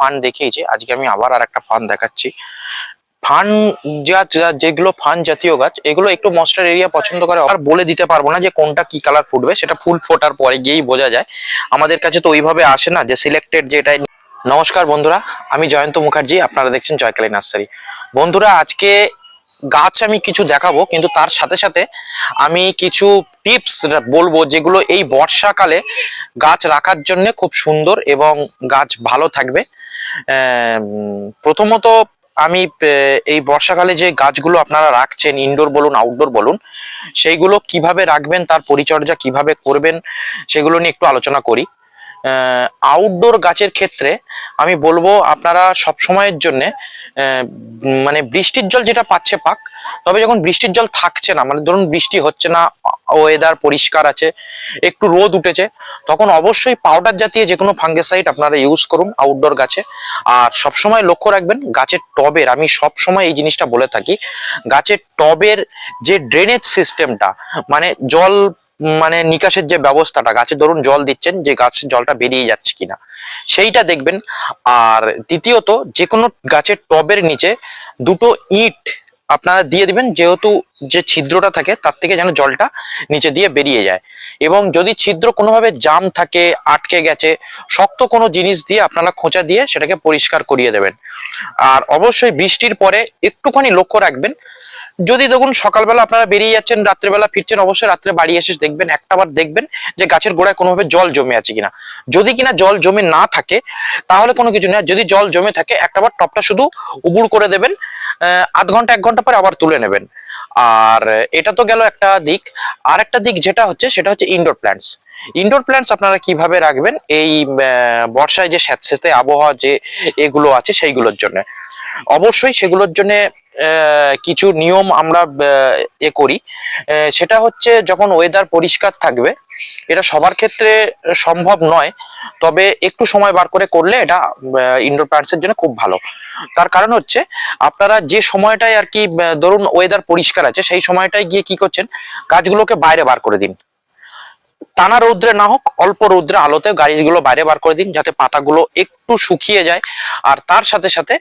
Fund দেখিয়েছি আজকে আমি আবার আর একটা ফান্ড দেখাচ্ছি। ফান যা যেগুলো ফান জাতীয় গাছ, এগুলো একটু মস্টার এরিয়া পছন্দ করে। আর বলে দিতে পারব না যে কোনটা কি কালার ফুটবে, সেটা ফুল ফোটার পরে গিয়েই বোঝা যায়। আমাদের কাছে তো ওইভাবে আসে না যে সিলেক্টেড যেটা নমস্কার বন্ধুরা, আমি জয়ন্ত মুখার্জি, আপনারা দেখছেন জয়কালী নার্সারি। বন্ধুরা, আজকে গাছ আমি কিছু দেখাবো, কিন্তু তার সাথে সাথে আমি কিছু টিপস বলব যেগুলো এই বর্ষাকালে গাছ রাখার জন্য খুব সুন্দর এবং গাছ ভালো থাকবে। প্রথমত আমি এই বর্ষাকালে যে গাছগুলো আপনারা রাখছেন ইনডোর বলুন আউটডোর বলুন, সেইগুলো কীভাবে রাখবেন, তার পরিচর্যা কীভাবে করবেন, সেগুলো নিয়ে একটু আলোচনা করি। আউটডোর গাছের ক্ষেত্রে আমি বলব আপনারা সব সময়ের জন্য মানে বৃষ্টির জল যেটা পাচ্ছে পাক, তবে যখন বৃষ্টির জল থাকছে না মানে ধরুন বৃষ্টি হচ্ছে না ওয়েদার পরিষ্কার আছে, একটু রোদ উঠেছে, তখন অবশ্যই পাউডার জাতীয় যে কোনো ফাঙ্গেসাইড আপনারা ইউজ করুন আউটডোর গাছে। আর সবসময় লক্ষ্য রাখবেন, গাছের টবের, আমি সবসময় এই জিনিসটা বলে থাকি, গাছের টবের যে ড্রেনেজ সিস্টেমটা মানে জল মানে নিকাশের যে ব্যবস্থাটা, গাছে ধরুন জল দিচ্ছেন যে গাছের জলটা বেরিয়ে যাচ্ছে কিনা। সেইটা দেখবেন। আর দ্বিতীয়ত যে কোনো গাছের টবের নিচে দুটো ইট আপনারা দিয়ে দিবেন, যেহেতু যে ছিদ্রটা থাকে তার থেকে যেন জলটা নিচে দিয়ে বেরিয়ে যায়। এবং যদি ছিদ্র কোনোভাবে জাম থাকে, আটকে গেছে, শক্ত কোনো জিনিস দিয়ে আপনারা খোঁচা দিয়ে সেটাকে পরিষ্কার করিয়ে দেবেন। আর অবশ্যই বৃষ্টির পরে একটুখানি লক্ষ্য রাখবেন। যদি দেখুন সকালবেলা আপনারা বেরিয়ে যাচ্ছেন, রাত্রেবেলা ফিরছেন, অবশ্যই রাত্রে বাড়ি এসে দেখবেন, একটা বার দেখবেন যে গাছের গোড়ায় কোনোভাবে জল জমে আছে কিনা। যদি কিনা জল জমে না থাকে, তাহলে কোনো কিছু না যদি জল জমে থাকে একটাবার টপটা শুধু উবুড় করে দেবেন। আধ ঘণ্টা, এক ঘণ্টা পরে আবার তুলে নেবেন। আর এটা তো গেল একটা দিক। আর একটা দিক যেটা হচ্ছে, সেটা হচ্ছে ইনডোর প্ল্যান্টস ইনডোর প্ল্যান্টস আপনারা কীভাবে রাখবেন? এই বর্ষায় যে স্যাঁতস্যাঁতে আবহাওয়া যে এগুলো আছে, সেইগুলোর জন্য। অবশ্যই সেগুলোর জন্য কিছু নিয়ম আমরা এ করি। সেটা হচ্ছে যখন ওয়েদার পরিষ্কার থাকবে এটা সবার ক্ষেত্রে সম্ভব নয়, তবে একটু সময় বার করে করলে এটা ইনডোর প্ল্যান্টস এর জন্য খুব ভালো। তার কারণ হচ্ছে, আপনারা যে সময়টায় আর কি ধরুন ওয়েদার পরিষ্কার আছে, সেই সময়টায় গিয়ে কি করছেন? গাছগুলোকে বাইরে বার করে দিন। টানা রৌদ্রে না হোক, অল্প রৌদ্রে আলোতে গাড়িগুলো বাইরে বার করে দিন, যাতে পাতাগুলো একটু শুকিয়ে যায়। আর তার সাথে সাথে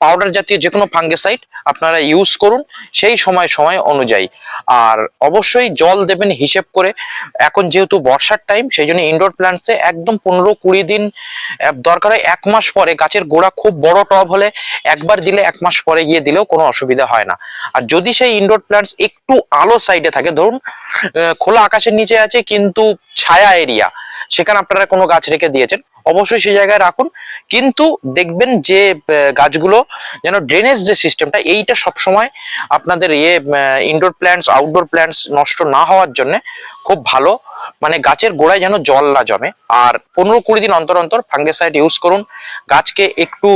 পাউডার জাতীয় যে কোনো ফাঙ্গেসাইড আপনারা ইউজ করুন, সেই সময় সময় অনুযায়ী। আর অবশ্যই জল দেবেন হিসেব করে। এখন যেহেতু বর্ষার টাইম সেই জন্য ইনডোর প্ল্যান্টসে একদম পনেরো কুড়ি দিন দরকার হয় এক মাস পরে। গাছের গোড়া খুব বড় টব হলে একবার দিলে এক মাস পরে গিয়ে দিলেও কোনো অসুবিধা হয় না। আর যদি সেই ইনডোর প্ল্যান্টস একটু আলো সাইডে থাকে, ধরুন খোলা আকাশের নিচে আছে কিন্তু ছায়া এরিয়া সেখানে আপনারা কোনো গাছ রেখে দিয়েছেন অবশ্যই সেই জায়গায় রাখুন। কিন্তু দেখবেন যে গাছগুলো যেন ড্রেনেজ যে সিস্টেমটা এইটা সবসময় আপনাদের ইয়ে ইনডোর প্ল্যান্টস আউটডোর প্ল্যান্টস নষ্ট না হওয়ার জন্য খুব ভালো। মানে গাছের গোড়ায় যেন জল না জমে। আর পনেরো কুড়ি দিন অন্তর অন্তর ফাঙ্গেসাইড ইউজ করুন। গাছকে একটু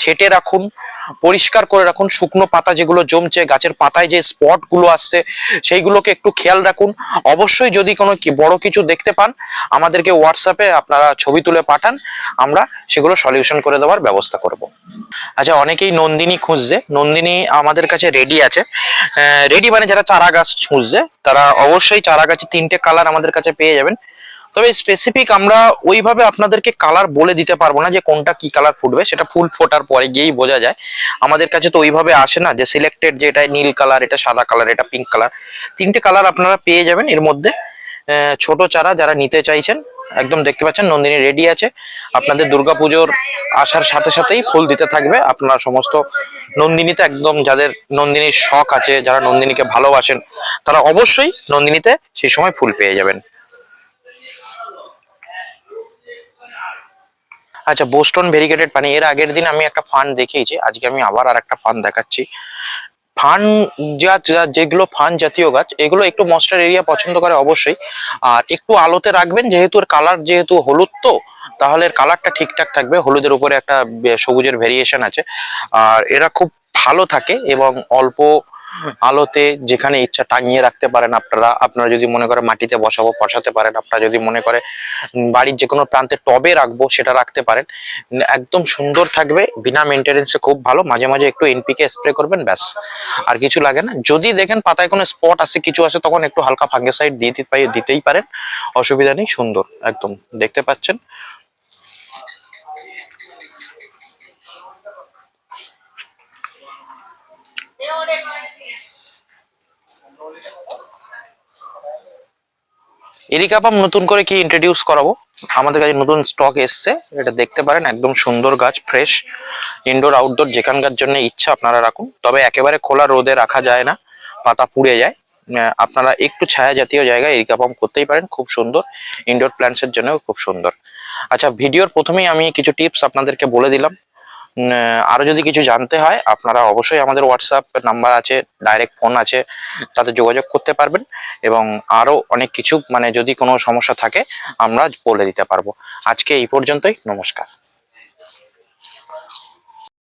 ছেটে রাখুন, পরিষ্কার করে রাখুন। শুকনো পাতা যেগুলো জমছে, গাছের পাতায় যে স্পটগুলো আসছে, সেইগুলোকে একটু খেয়াল রাখুন। অবশ্যই যদি কোনো বড় কিছু দেখতে পান, আমাদেরকে হোয়াটসঅ্যাপে আপনারা ছবি তুলে পাঠান। আমরা সেগুলো সলিউশন করে দেওয়ার ব্যবস্থা করব। আচ্ছা অনেকেই নন্দিনী খুঁজছে। নন্দিনী আমাদের কাছে রেডি আছে। রেডি মানে যারা চারা গাছ খুঁজছে তারা অবশ্যই চারা গাছে তিনটে কালার আমাদের কাছে পেয়ে যাবেন। তবে স্পেসিফিক আমরা ওইভাবে আপনাদেরকে কালার বলে দিতে পারব না যে কোনটা কি কালার ফুটবে, সেটা ফুল ফোটার পরে গিয়েই বোঝা যায়। আমাদের কাছে তো ওইভাবে আসে না যে সিলেক্টেড যে এটা নীল কালার এটা সাদা কালার এটা পিঙ্ক কালার তিনটে কালার আপনারা পেয়ে যাবেন এর মধ্যে। ছোট চারা যারা নিতে চাইছেন একদম দেখতে পাচ্ছেন, নন্দিনী রেডি আছে। আপনাদের দুর্গাপুজোর আসার সাথে সাথেই ফুল দিতে থাকবে। আপনারা সমস্ত নন্দিনীতে একদম যাদের নন্দিনীর শখ আছে, যারা নন্দিনীকে ভালোবাসেন, তারা অবশ্যই নন্দিনীতে সেই সময় ফুল পেয়ে যাবেন। আচ্ছা বোস্টন ভেরিগেটেড পানি। এর আগের দিন আমি একটা ফান্ড দেখিয়েছি, আজকে আমি আবার আর একটা ফান্ড দেখাচ্ছি। ফান যা যেগুলো ফান জাতীয় গাছ, এগুলো একটু মস্টার এরিয়া পছন্দ করে অবশ্যই। আর একটু আলোতে রাখবেন, যেহেতু এর কালার যেহেতু হলুদ তো, তাহলে এর কালারটা ঠিকঠাক থাকবে। হলুদের উপরে একটা সবুজের ভেরিয়েশন আছে। আর এরা খুব ভালো থাকে এবং অল্প আলোতে যেখানে ইচ্ছা টাঙিয়ে রাখতে পারেন আপনারা। আপনারা যদি মনে করে মাটিতে বসাবো, বসাতে পারেন। আপনারা যদি মনে করে বাড়ির যে কোনো প্রান্তে টবে রাখব, সেটা রাখতে পারেন। একদম সুন্দর থাকবে, বিনা মেনটেনেন্সে খুব ভালো। মাঝে মাঝে একটু এনপিকে স্প্রে করবেন, ব্যাস। আর কিছু লাগে না। যদি দেখেন পাতায় কোনো স্পট আছে, কিছু আছে, তখন একটু হালকা ফাঙ্গিসাইড দিয়ে দিতেই পারেন। অসুবিধা নেই, সুন্দর, একদম। দেখতে পাচ্ছেন? এরিকাপাম নতুন করে কি ইন্ট্রোডিউস করাবো? আমাদের কাছে নতুন স্টক এসছে, এটা দেখতে পারেন, একদম সুন্দর গাছ ফ্রেশ ইনডোর আউটডোর যেখানকার জন্য ইচ্ছা আপনারা রাখুন। তবে একেবারে খোলা রোদে রাখা যায় না, পাতা পুড়ে যায়। আপনারা একটু ছায়া জাতীয় জায়গায় এরিকাপাম করতেই পারেন, খুব সুন্দর। ইনডোর প্ল্যান্টসের জন্য খুব সুন্দর। আচ্ছা ভিডিওর প্রথমেই আমি কিছু টিপস আপনাদেরকে বলে দিলাম। উম, আহ, আরও যদি কিছু জানতে হয় আপনারা অবশ্যই আমাদের হোয়াটসঅ্যাপ নাম্বার আছে ডাইরেক্ট ফোন আছে তাতে যোগাযোগ করতে পারবেন এবং আরও অনেক কিছু মানে যদি কোনো সমস্যা থাকে আমরা বলে দিতে পারব। আজকে এই পর্যন্তই নমস্কার।